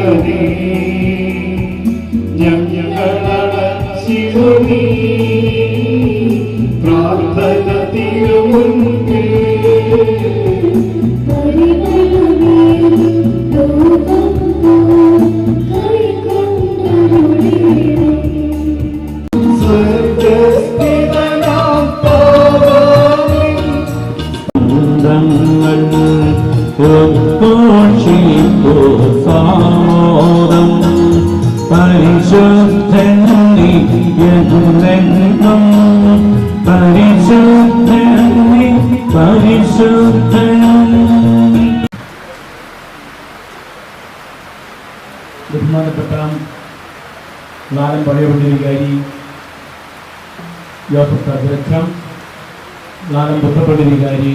You. നാലം പഴയപള്ളി വികാരി യോസഫ് അധ്യക്ഷം നാലം പുത്തപ്പള്ളി വികാരി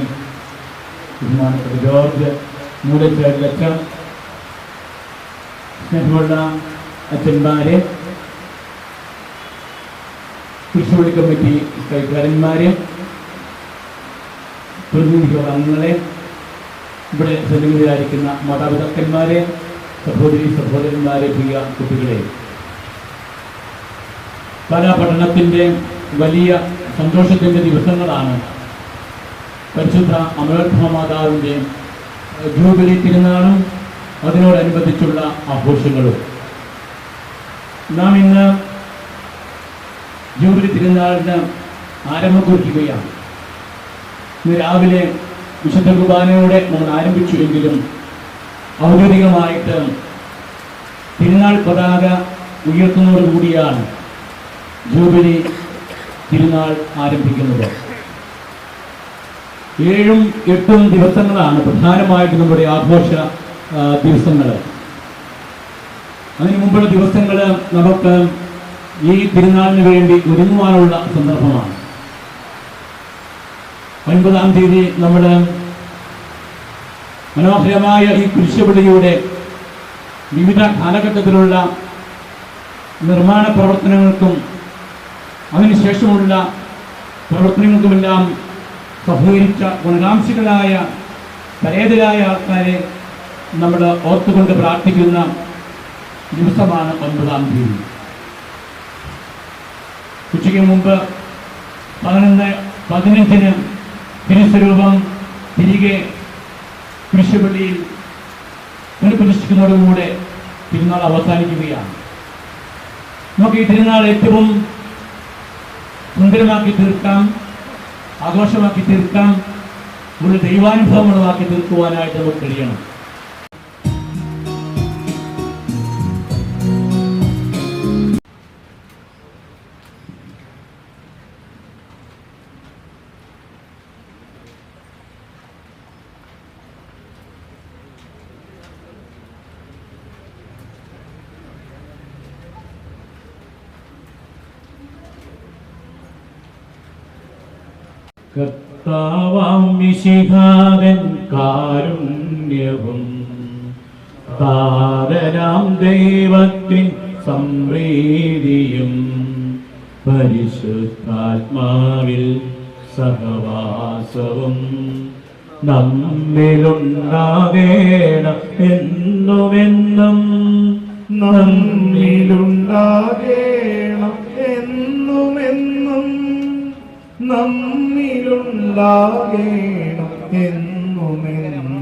George മൂലച്ചാടി ലക്ഷം സ്നേഹമുള്ള അച്ഛന്മാരെ. കൃഷിപ്പള്ളി കമ്മിറ്റി കൈക്കാരന്മാരെ. പ്രതിനിധികൾ അംഗങ്ങളെ. ഇവിടെ സന്നിധിയിലായിരിക്കുന്ന മാതാപിതാക്കന്മാരെ. സഹോദരി സഹോദരന്മാരെ പ്രിയ കുട്ടികളെ. കലാപഠനത്തിന്റെ വലിയ സന്തോഷത്തിന്റെ ദിവസങ്ങളാണ്. പരിശുദ്ധ അമലോത്ഭവ ജൂബിലി തിരുനാളും അതിനോടനുബന്ധിച്ചുള്ള ആഘോഷങ്ങളും. നാം ഇന്ന് ജൂബിലി തിരുനാളിന് ആരംഭം കുറിക്കുകയാണ് ഇന്ന് രാവിലെ വിശുദ്ധ കുർബാനയോടെ നമ്മൾ ആരംഭിച്ചുവെങ്കിലും ഔദ്യോഗികമായിട്ട് തിരുനാൾ പതാക ഉയർത്തുന്നതോടുകൂടിയാണ് ജൂബിലി തിരുനാൾ ആരംഭിക്കുന്നത്. ഏഴും എട്ടും ദിവസങ്ങളാണ് പ്രധാനമായിട്ട് നമ്മുടെ ആഘോഷ ദിവസങ്ങൾ അതിനു മുമ്പുള്ള ദിവസങ്ങൾ നമുക്ക് ഈ തിരുനാളിന് വേണ്ടി ഒരുങ്ങുവാനുള്ള സന്ദർഭമാണ്. ഒൻപതാം തീയതി നമ്മൾ മനോഹരമായ ഈ കുരിശുപള്ളിയുടെ വിവിധ കാലഘട്ടത്തിലുള്ള നിർമ്മാണ പ്രവർത്തനങ്ങൾക്കും അതിനുശേഷമുള്ള പ്രവർത്തനങ്ങൾക്കുമെല്ലാം സഹകരിച്ച ഗുണകാംക്ഷികളായ പരേതരായ ആൾക്കാരെ നമ്മൾ ഓർത്തുകൊണ്ട് പ്രാർത്ഥിക്കുന്ന ദിവസമാണ് ഒൻപതാം തീയതി ഉച്ചയ്ക്ക് മുമ്പ് പതിനൊന്ന് പതിനഞ്ചിന് തിരുസ്വരൂപം തിരികെ കുരിശുപള്ളിയിൽ പുനഃപ്രതിഷ്ഠിക്കുന്നതോടുകൂടെ തിരുനാൾ അവസാനിക്കുകയാണ്. നമുക്ക് ഈ തിരുനാൾ ഏറ്റവും സുന്ദരമാക്കി തീർക്കാം ആഘോഷമാക്കി തീർക്കാം ഒരു ദൈവാനുഭവമുള്ളതാക്കി തീർക്കുവാനായിട്ട് നമുക്ക് കഴിയണം. കർത്താവാം വിശിഹാരൻ കാരുണ്യവും. താരനാം ദൈവത്തിൻ സംപ്രീതിയും. പരിശുദ്ധാത്മാവിൽ സഹവാസവും. നമ്മിലുണ്ടാകേണം എന്നുമെന്നും. നമ്മിലുണ്ടാകേണം എന്നുമെന്നും. നമ്മിലുണ്ടാകേണം എന്നുമെന്നും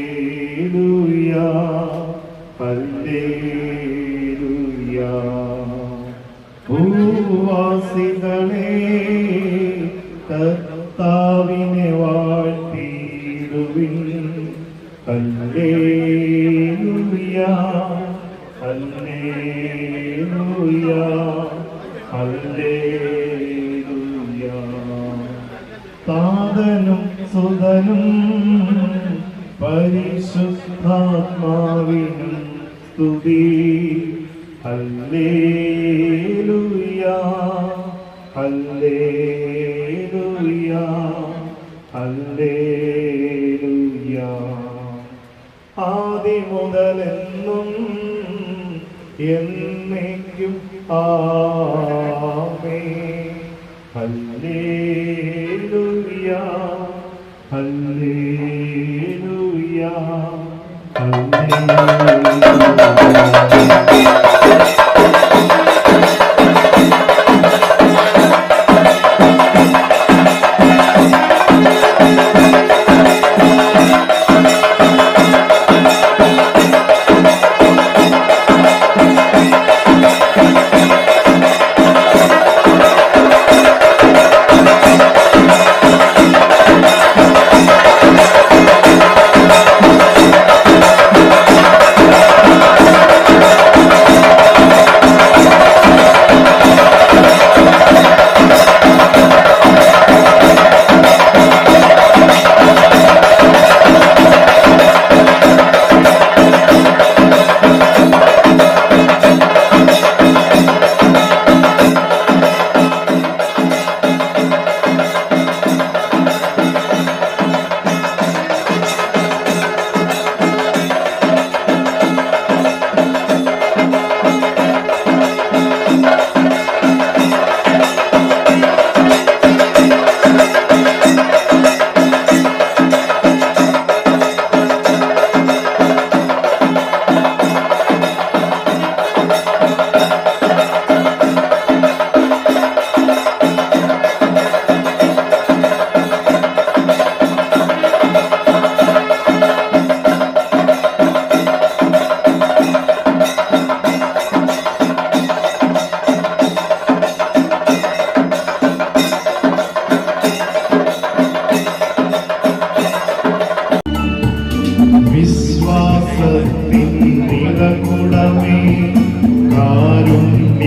ഹല്ലേലൂയ ഹല്ലേലൂയ ഭൂവാസികളെ കർത്താവിനെ വാഴ്ത്തിയിടുവിൻ. ഹല്ലേലൂയ ഹല്ലേലൂയ ഹല്ലേലൂയ താതനും സുതനും പരിശുദ്ധ പരിശുദ്ധാത്മാവിനും സ്തുതി. ആദി മുതലെന്നും എന്നേക്കും ആമേ ഹല്ലേലൂയ. ഹല്ലേലൂയ ഹല്ലേലൂയ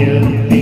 you.